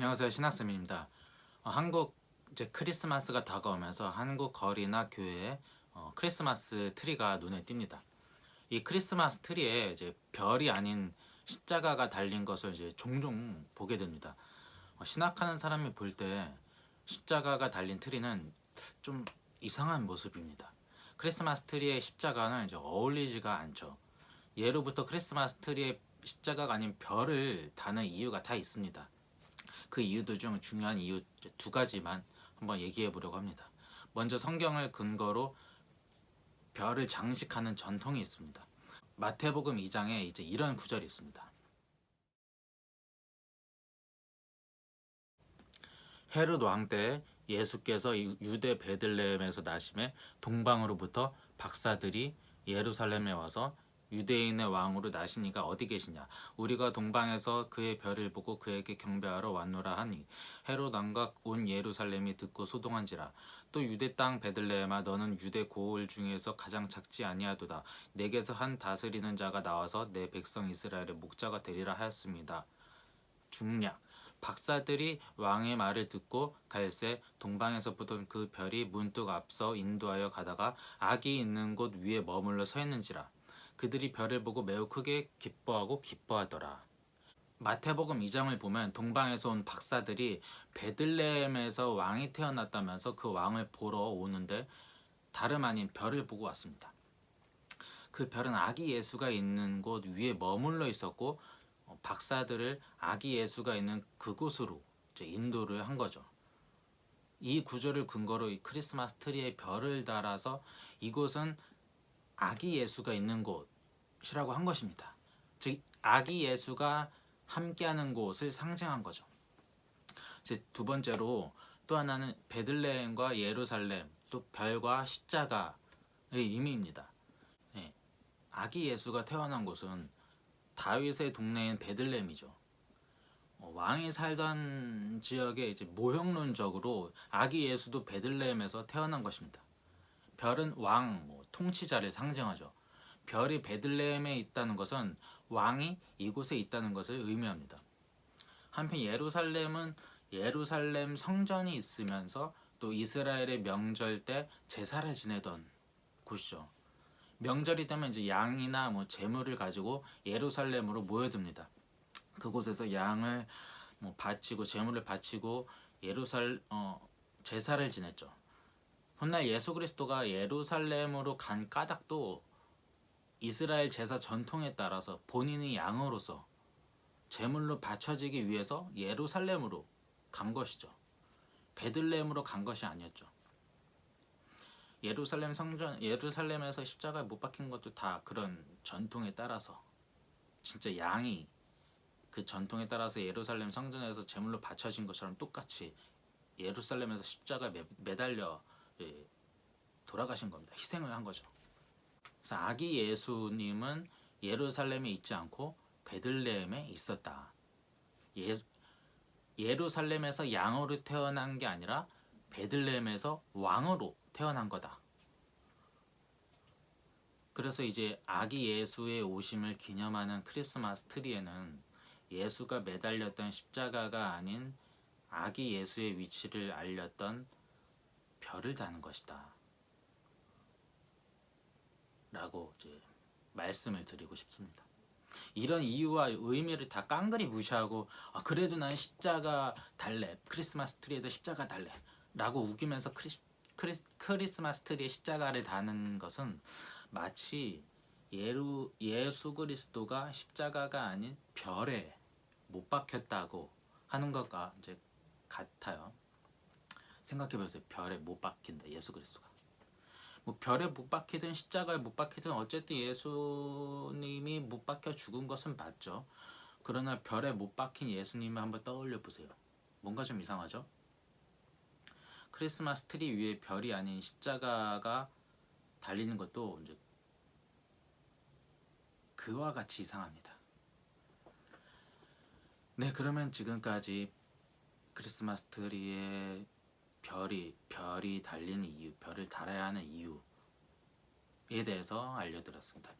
안녕하세요 신학쌤입니다. 어, 한국 이제 크리스마스가 다가오면서 한국 거리나 교회에 어, 크리스마스 트리가 눈에 띕니다. 이 크리스마스 트리에 이제 별이 아닌 십자가가 달린 것을 이제 종종 보게 됩니다. 어, 신학하는 사람이 볼 때 십자가가 달린 트리는 좀 이상한 모습입니다. 크리스마스 트리에 십자가는 이제 어울리지가 않죠. 예로부터 크리스마스 트리에 십자가가 아닌 별을 다는 이유가 다 있습니다. 그 이유들 중 중요한 이유 두 가지만 한번 얘기해 보려고 합니다. 먼저 성경을 근거로 별을 장식하는 전통이 있습니다. 마태복음 2장에 이제 이런 구절이 있습니다. 헤롯 왕때 예수께서 이 유대 베들레헴에서 나심에 동방으로부터 박사들이 예루살렘에 와서 유대인의 왕으로 나시니가 어디 계시냐? 우리가 동방에서 그의 별을 보고 그에게 경배하러 왔노라 하니 헤롯 왕과 온 예루살렘이 듣고 소동한지라. 또 유대 땅 베들레헴아 너는 유대 고을 중에서 가장 작지 아니하도다. 내게서 한 다스리는 자가 나와서 내 백성 이스라엘의 목자가 되리라 하였습니다. 중략. 박사들이 왕의 말을 듣고 갈새 동방에서 보던 그 별이 문득 앞서 인도하여 가다가 악이 있는 곳 위에 머물러 서 있는지라 그들이 별을 보고 매우 크게 기뻐하고 기뻐하더라. 마태복음 2장을 보면 동방에서 온 박사들이 베들레헴에서 왕이 태어났다면서 그 왕을 보러 오는데 다름 아닌 별을 보고 왔습니다. 그 별은 아기 예수가 있는 곳 위에 머물러 있었고 어, 박사들을 아기 예수가 있는 그곳으로 인도를 한 거죠. 이 구절을 근거로 이 크리스마스 트리에 별을 달아서 이곳은 아기 예수가 있는 곳 이라고 한 것입니다. 즉 아기 예수가 함께하는 곳을 상징한 거죠. 이제 두 번째로 또 하나는 베들레헴과 예루살렘 또 별과 십자가의 의미입니다. 네, 아기 예수가 태어난 곳은 다윗의 동네인 베들레헴이죠. 어, 왕이 살던 지역에 이제 모형론적으로 아기 예수도 베들레헴에서 태어난 것입니다. 별은 왕, 뭐, 통치자를 상징하죠. 별이 베들레헴에 있다는 것은 왕이 이곳에 있다는 것을 의미합니다. 한편 예루살렘은 예루살렘 성전이 있으면서 또 이스라엘의 명절 때 제사를 지내던 곳이죠. 명절이 되면 이제 양이나 뭐 재물을 가지고 예루살렘으로 모여듭니다. 그곳에서 양을 뭐 바치고 재물을 바치고 예루살 어 제사를 지냈죠. 훗날 예수 그리스도가 예루살렘으로 간 까닭도 이스라엘 제사 전통에 따라서 본인이 양으로서 제물로 바쳐지기 위해서 예루살렘으로 간 것이죠. 베들레헴으로 간 것이 아니었죠. 예루살렘 성전 예루살렘에서 십자가에 못 박힌 것도 다 그런 전통에 따라서 진짜 양이 그 전통에 따라서 예루살렘 성전에서 제물로 바쳐진 것처럼 똑같이 예루살렘에서 십자가에 매, 매달려 예, 돌아가신 겁니다. 희생을 한 거죠. 그래서 아기 예수님은 예루살렘에 있지 않고 베들레헴에 있었다. 예, 예루살렘에서 양으로 태어난 게 아니라 베들레헴에서 왕으로 태어난 거다. 그래서 이제 아기 예수의 오심을 기념하는 크리스마스 트리에는 예수가 매달렸던 십자가가 아닌 아기 예수의 위치를 알렸던 별을 다는 것이다. 라고 이제 말씀을 드리고 싶습니다. 이런 이유와 의미를 다 깡그리 무시하고 아, 그래도 난 십자가 달래 크리스마스 트리에도 십자가 달래 라고 우기면서 크리, 크리, 크리스마스 트리에 십자가를 다는 것은 마치 예루, 예수 그리스도가 십자가가 아닌 별에 못 박혔다고 하는 것과 이제 같아요. 생각해 보세요. 별에 못 박힌다. 예수 그리스도가. 뭐 별에 못 박히든 십자가에 못 박히든 어쨌든 예수님이 못 박혀 죽은 것은 맞죠. 그러나 별에 못 박힌 예수님을 한번 떠올려 보세요. 뭔가 좀 이상하죠? 크리스마스 트리 위에 별이 아닌 십자가가 달리는 것도 이제 그와 같이 이상합니다. 네, 그러면 지금까지 크리스마스 트리에 별이 별이 달리는 이유, 별을 달아야 하는 이유에 대해서 알려드렸습니다.